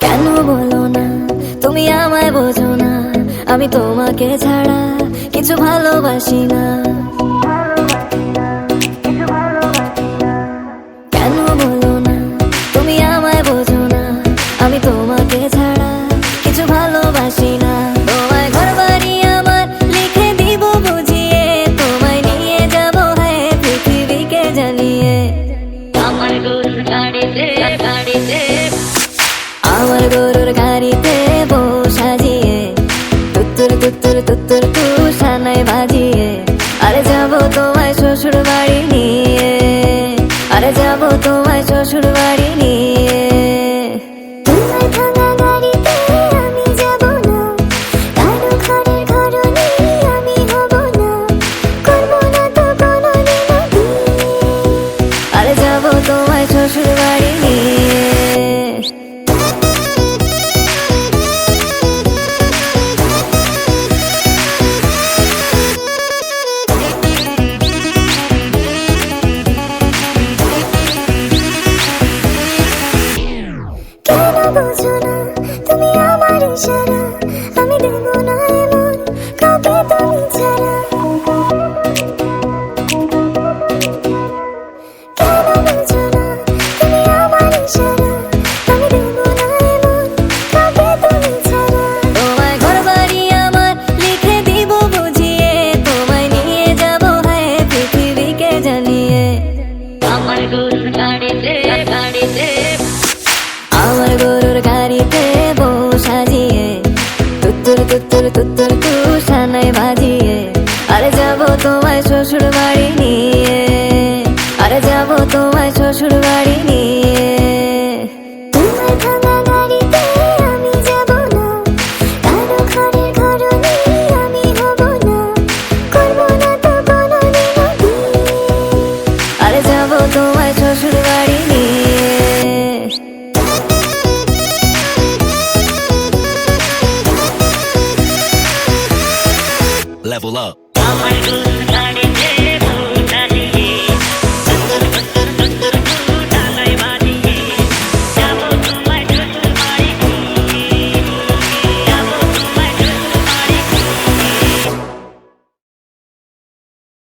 কেন বলো না? তুমি আমায় বোঝো না। আমি তোমাকে ছাড়া কিছু ভালোবাসি না। কেন বলো না? তুমি আমায় বোঝো না। আমি তোমাকে ছাড়া কিছু ভালোবাসি না। গাড়িতে বউ বোঝো না তুমি আমার ইশারা আমি দেব না এমন কাউকে তুমি ছাড়া। কেন বোঝো না তুমি আমার ইশারা আমি দেব না এমন কাউকে তুমি ছাড়া। তোমায় ঘর বাড়ি আমার লিখে দিব বুঝিয়ে তোমায় নিয়ে যাব হ্যাঁ পৃথিবীকে জানিয়ে। আমার গরুর তোমায় শ্বশুর বাড়ি নিয়ে তোমার ভাঙা গাড়িতে আমি যাব না কারও ঘরের ঘরনি আমি হব না করব না তো বিয়ে। আরে যাব তোমায় শ্বশুর বাড়ি Level up.